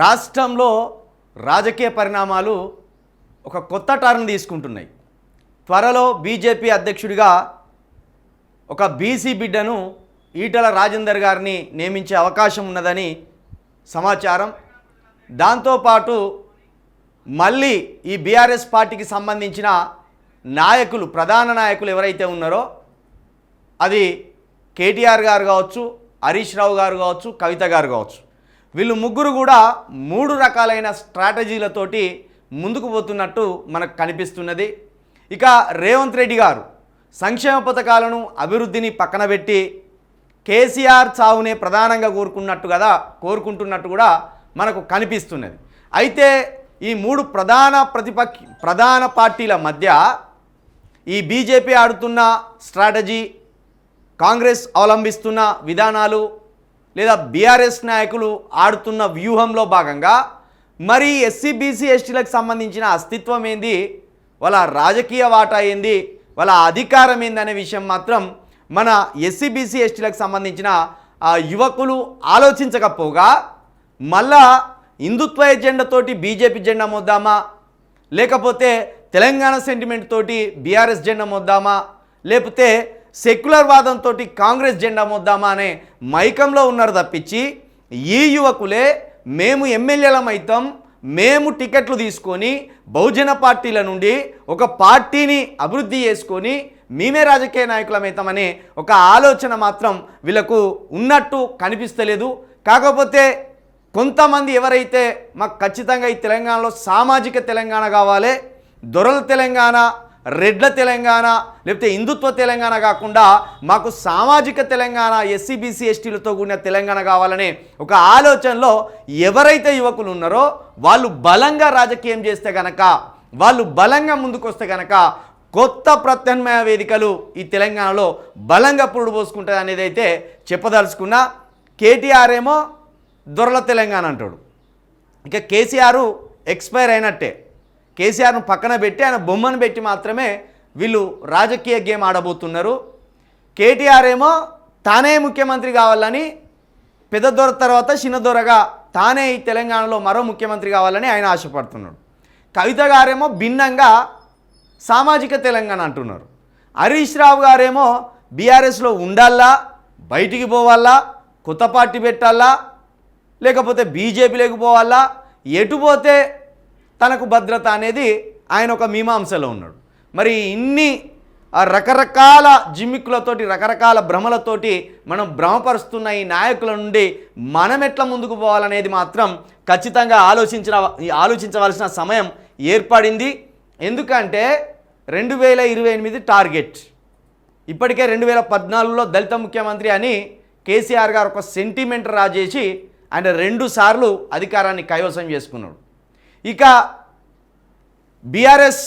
రాష్ట్రంలో రాజకీయ పరిణామాలు ఒక కొత్త టర్న్ తీసుకుంటున్నాయి. త్వరలో బీజేపీ అధ్యక్షుడిగా ఒక బీసీ బిడ్డను ఈటల రాజేందర్ గారిని నియమించే అవకాశం ఉన్నదని సమాచారం. దాంతోపాటు మళ్ళీ ఈ బీఆర్ఎస్ పార్టీకి సంబంధించిన నాయకులు ప్రధాన నాయకులు ఎవరైతే ఉన్నారో అది కేటీఆర్ గారు కావచ్చు హరీష్ రావు గారు కావచ్చు కవిత గారు కావచ్చు. వీళ్ళు ముగ్గురు కూడా మూడు రకాలైన స్ట్రాటజీలతోటి ముందుకు పోతున్నట్టు మనకు కనిపిస్తున్నది. ఇక రేవంత్ రెడ్డి గారు సంక్షేమ పథకాలను అభివృద్ధిని పక్కన పెట్టి కేసీఆర్ చావునే ప్రధానంగా కోరుకున్నట్టు కదా కోరుకుంటున్నట్టు కూడా మనకు కనిపిస్తున్నది. అయితే ఈ మూడు ప్రధాన ప్రతిపక్ష ప్రధాన పార్టీల మధ్య ఈ బీజేపీ ఆడుతున్న స్ట్రాటజీ కాంగ్రెస్ అవలంబిస్తున్న విధానాలు లేదా బీఆర్ఎస్ నాయకులు ఆడుతున్న వ్యూహంలో భాగంగా మరి ఎస్సీ బీసీ ఎస్టీలకు సంబంధించిన అస్తిత్వం ఏంది? వాళ్ళ రాజకీయ వాటా ఏంది? వాళ్ళ అధికారం ఏందనే విషయం మాత్రం మన ఎస్సీ బీసీ ఎస్టీలకు సంబంధించిన ఆ యువకులు ఆలోచించకపోగా మళ్ళా హిందుత్వ ఎజెండాతోటి బీజేపీ జెండా మొద్దామా? లేకపోతే తెలంగాణ సెంటిమెంట్ తోటి బీఆర్ఎస్ జెండా మొద్దామా? లేకపోతే సెక్యులర్ వాదంతో కాంగ్రెస్ జెండా మొద్దామా అనే మైకంలో ఉన్నారు తప్పించి ఈ యువకులే మేము ఎమ్మెల్యేలం అవుతాం మేము టికెట్లు తీసుకొని బహుజన పార్టీల నుండి ఒక పార్టీని అభివృద్ధి చేసుకొని మేమే రాజకీయ నాయకులమైతామనే ఒక ఆలోచన మాత్రం వీళ్ళకు ఉన్నట్టు కనిపిస్తలేదు. కాకపోతే కొంతమంది ఎవరైతే మాకు ఖచ్చితంగా ఈ తెలంగాణలో సామాజిక తెలంగాణ కావాలి దొరల తెలంగాణ రెడ్ల తెలంగాణ లేకపోతే హిందుత్వ తెలంగాణ కాకుండా మాకు సామాజిక తెలంగాణ ఎస్సీ బీసీ ఎస్టీలతో కూడిన తెలంగాణ కావాలనే ఒక ఆలోచనలో ఎవరైతే యువకులు ఉన్నారో వాళ్ళు బలంగా రాజకీయం చేస్తే గనక వాళ్ళు బలంగా ముందుకొస్తే కనుక గనక కొత్త ప్రత్యామ్నాయ వేదికలు ఈ తెలంగాణలో బలంగా పురుడు పోసుకుంటుంది అనేది అయితే చెప్పదలుచుకున్న కేటీఆర్ ఏమో దొరల తెలంగాణ అంటాడు. ఇక కేసీఆర్ ఎక్స్పైర్ అయినట్టే. కేసీఆర్ను పక్కన పెట్టి ఆయన బొమ్మను పెట్టి మాత్రమే వీళ్ళు రాజకీయ గేమ్ ఆడబోతున్నారు. కేటీఆర్ ఏమో తానే ముఖ్యమంత్రి కావాలని పెద్ద దొర తర్వాత చిన్న దొరగా తానే ఈ తెలంగాణలో మరో ముఖ్యమంత్రి కావాలని ఆయన ఆశపడుతున్నాడు. కవిత గారేమో భిన్నంగా సామాజిక తెలంగాణ అంటున్నారు. హరీష్ రావు గారేమో బీఆర్ఎస్లో ఉండాలా బయటికి పోవాలా కొత్త పార్టీ పెట్టాలా లేకపోతే బీజేపీలోకి పోవాలా ఎటు పోతే తనకు భద్రత అనేది ఆయన ఒక మీమాంసలో ఉన్నాడు. మరి ఇన్ని రకరకాల జిమ్మిక్కులతోటి రకరకాల భ్రమలతోటి మనం భ్రమపరుస్తున్న ఈ నాయకుల నుండి మనం ఎట్లా ముందుకు పోవాలనేది మాత్రం ఖచ్చితంగా ఆలోచించిన ఆలోచించవలసిన సమయం ఏర్పడింది. ఎందుకంటే రెండు వేల ఇరవై ఎనిమిది టార్గెట్. ఇప్పటికే రెండు వేల పద్నాలుగులో దళిత ముఖ్యమంత్రి అని కేసీఆర్ గారు ఒక సెంటిమెంట్ రాజేసి ఆయన రెండు సార్లు అధికారాన్ని కైవసం చేసుకున్నాడు. ఇక బీఆర్ఎస్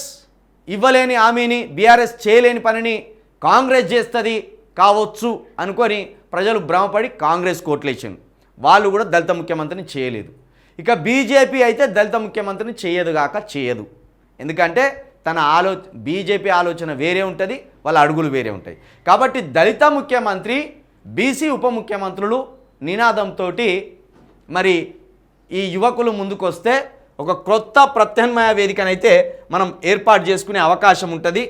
ఇవ్వలేని హామీని బీఆర్ఎస్ చేయలేని పనిని కాంగ్రెస్ చేస్తుంది కావచ్చు అనుకొని ప్రజలు భ్రమపడి కాంగ్రెస్ కోట్లేసాను వాళ్ళు కూడా దళిత ముఖ్యమంత్రిని చేయలేదు. ఇక బీజేపీ అయితే దళిత ముఖ్యమంత్రిని చేయదు గాక చేయదు. ఎందుకంటే తన ఆలో బీజేపీ ఆలోచన వేరే ఉంటుంది వాళ్ళ అడుగులు వేరే ఉంటాయి. కాబట్టి దళిత ముఖ్యమంత్రి బీసీ ఉప ముఖ్యమంత్రులు నినాదంతో మరి ఈ యువకులు ముందుకొస్తే ఒక క్రొత్త ప్రత్యామ్నాయ వేదికనైతే మనం ఏర్పాటు చేసుకునే అవకాశం ఉంటుంది.